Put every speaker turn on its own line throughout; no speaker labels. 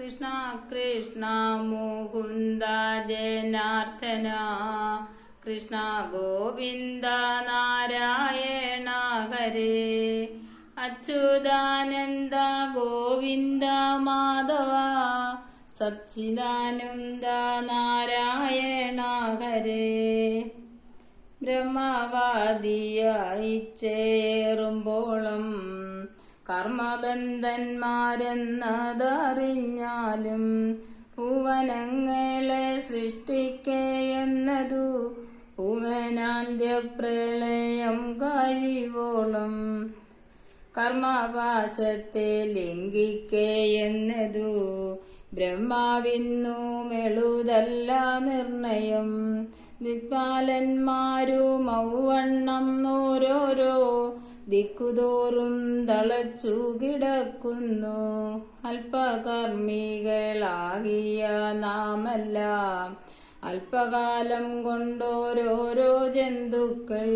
കൃഷ്ണ കൃഷ്ണ മുകുന്ദ ജനാർദ്ദന കൃഷ്ണ ഗോവിന്ദ നാരായണ ഹരേ അച്യുതാനന്ദ ഗോവിന്ദ മാധവ സച്ചിദാനന്ദ നാരായണ ഹരേ. ബ്രഹ്മവാദിയായി ചേറുമ്പോളം കർമ്മബന്ധന്മാരെന്നതറിഞ്ഞാലും ഭുവനങ്ങളെ സൃഷ്ടിക്കയെന്നതു ഭുവനാന്ത്യപ്രളയം കഴിവോളം. കർമ്മപാശത്തെ ലംഘിക്കയെന്നതു ബ്രഹ്മാവിന്നു മെളുതല്ല നിർണയം. ദിക്പാലന്മാരും ഔവണ്ണം ഓരോരോ ദിക്കുതോറും തളച്ചു കിടക്കുന്നു അല്പകർമ്മികളാകിയ നാമെല്ലാം അല്പകാലം കൊണ്ടോരോരോ ജന്തുക്കൾ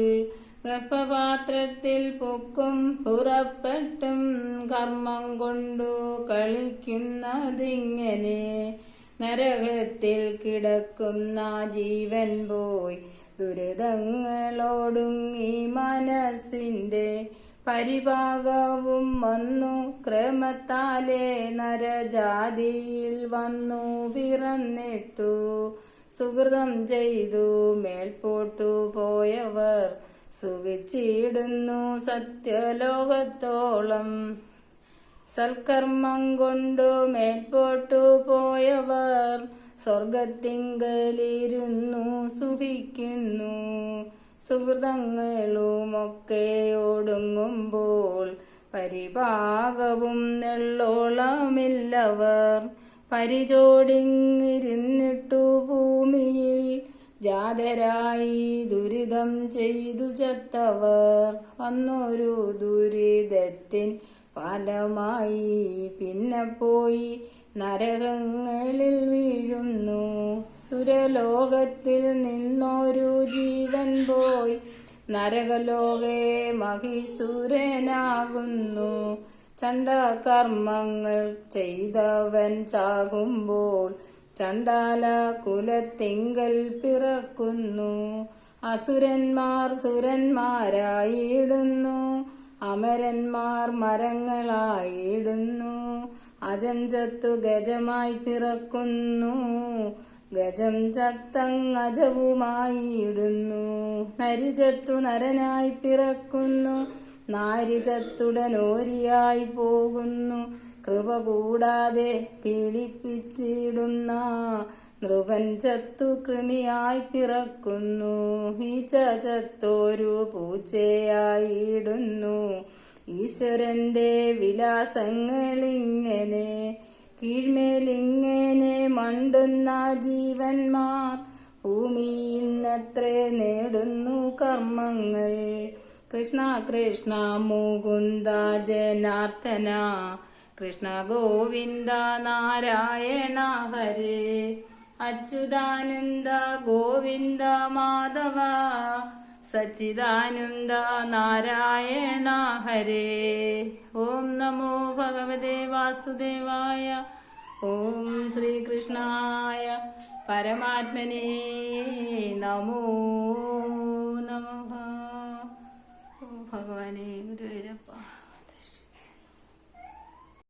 ഗർഭപാത്രത്തിൽ പൊക്കും പുറപ്പെട്ടും കർമ്മം കൊണ്ടു കളിക്കുന്നതിങ്ങനെ നരകത്തിൽ കിടക്കുന്ന ജീവൻ പോയി ദുരിതങ്ങളോടുങ്ങി മനസ്സിന്റെ പരിഭാഗവും വന്നു. ക്രമത്താലെ നരജാതിയിൽ വന്നു. പിറന്നിട്ടു സുഹൃതം ചെയ്തു. മേൽപോട്ടു പോയവർ സുഖിച്ചിടുന്നു സത്യലോകത്തോളം. സൽക്കർമ്മം കൊണ്ടു മേൽപോട്ടു പോയവർ സ്വർഗത്തിങ്കലിരുന്നു സുഖിക്കുന്നു. സുഹൃതങ്ങളുമൊക്കെ ഒടുങ്ങുമ്പോൾ പരിപാകവും നെള്ളോളമില്ലവർ. പരിചോടിങ്ങിരുന്നിട്ടു ഭൂമിയിൽ ജാതരായി ദുരിതം ചെയ്തു ചത്തവർ. അന്നൊരു ദുരിതത്തിൻ ഫലമായി പിന്നെ പോയി നരകങ്ങളിൽ വീഴുന്നു. സുരലോകത്തിൽ നിന്നൊരു ജീവൻ പോയി. നരകലോകേ മഹിസുരനാകുന്നു. ചണ്ടകർമ്മങ്ങൾ ചെയ്തവൻ ചാകുമ്പോൾ ചണ്ടാല കുലത്തിങ്കൽ പിറക്കുന്നു. അസുരന്മാർ സുരന്മാരായിടുന്നു അമരന്മാർ മരങ്ങളായിടുന്നു അജം ചത്തു ഗജമായി പിറക്കുന്നു. ഗജം ചത്തങ്ങജവുമായിടുന്നു നരി ചത്തു നരനായി പിറക്കുന്നു. നാരി ചത്തുടനോരിയായി പോകുന്നു. കൃപ കൂടാതെ പീഡിപ്പിച്ചിടുന്ന നൃപൻ ചത്തു കൃമിയായി പിറക്കുന്നു. ഈച്ച ചത്തോരു പൂച്ചയായിടുന്നു ഈശ്വരന്റെ വിലാസങ്ങളിങ്ങനെ മണ്ടുന്ന ജീവന്മാർ ഭൂമി ഇന്നത്രേ നേടുന്നു കർമ്മങ്ങൾ. കൃഷ്ണ കൃഷ്ണ മുകുന്ദ ജനാർദ്ദന. കൃഷ്ണ ഗോവിന്ദ നാരായണ ഹരേ. അച്യുതാനന്ദ ഗോവിന്ദ മാധവ. സച്ചിദാനന്ദ നാരായണ ഹരേ. ഓം നമോ ഭഗവതേ വാസുദേവായ ഓം ശ്രീകൃഷ്ണായ പരമാത്മനേ നമോ